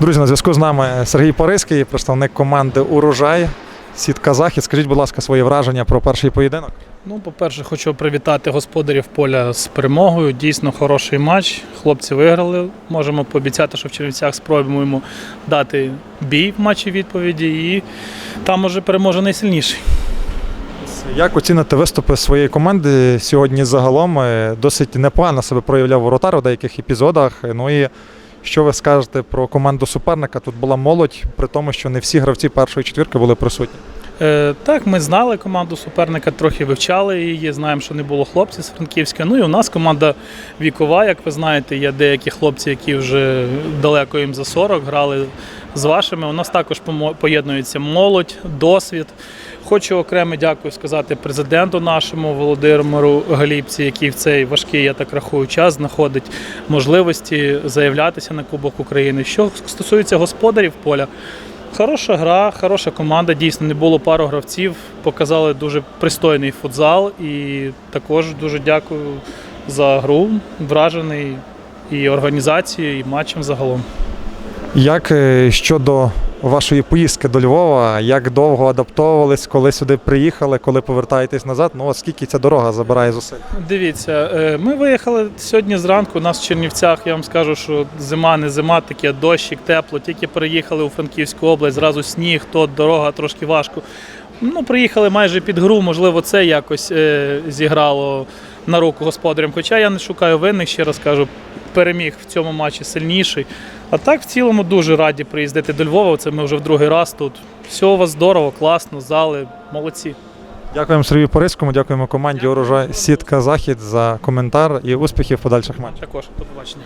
Друзі, на зв'язку з нами Сергій Пориський, представник команди Урожай. Сітка Захід. Скажіть, будь ласка, свої враження про перший поєдинок. Ну, по-перше, хочу привітати господарів поля з перемогою. Дійсно хороший матч. Хлопці виграли. Можемо пообіцяти, що в Чернівцях спробуємо дати бій в матчі відповіді, і там може переможе найсильніший. Як оціните виступи своєї команди сьогодні загалом? Е, Досить непогано себе проявляв воротар у деяких епізодах. Ну і що ви скажете про команду суперника? Тут була молодь, при тому, що не всі гравці першої четвірки були присутні. Е, так, ми знали команду суперника, трохи вивчали її. Знаємо, що не було хлопців з Франківська. Ну і у нас команда вікова, як ви знаєте, є деякі хлопці, які вже далеко їм за 40 грали з вашими. У нас також поєднується молодь, досвід. Хочу окремо дякую сказати президенту нашому Володимиру Галіпці, який в цей важкий, я так рахую, час знаходить можливості заявлятися на Кубок України. Що стосується господарів поля, Хороша гра, хороша команда. Дійсно, не було пару гравців. Показали дуже пристойний футзал. І також дуже дякую за гру. Вражений і організацією, і матчем загалом. Як е, щодо вашої поїздки до Львова, як довго адаптовувались, коли сюди приїхали, коли повертаєтесь назад? Ну, оскільки ця дорога забирає зусиль? Дивіться, е, ми виїхали сьогодні зранку. У нас в Чернівцях, я вам скажу, що зима не зима, таке дощик, тепло. Тільки переїхали у Франківську область, зразу сніг, то дорога трошки важко. Ну, приїхали майже під гру, можливо, це якось е, зіграло на руку господарям. Хоча я не шукаю винних, ще раз кажу, переміг в цьому матчі сильніший. А так, в цілому, дуже раді приїздити до Львова. Це ми вже в другий раз тут. Все у вас здорово, класно, зали, молодці. Дякуємо Сергію Пориському, дякуємо команді Урожай Сітка Захід за коментар і успіхів в подальших матчах. Також до побачення.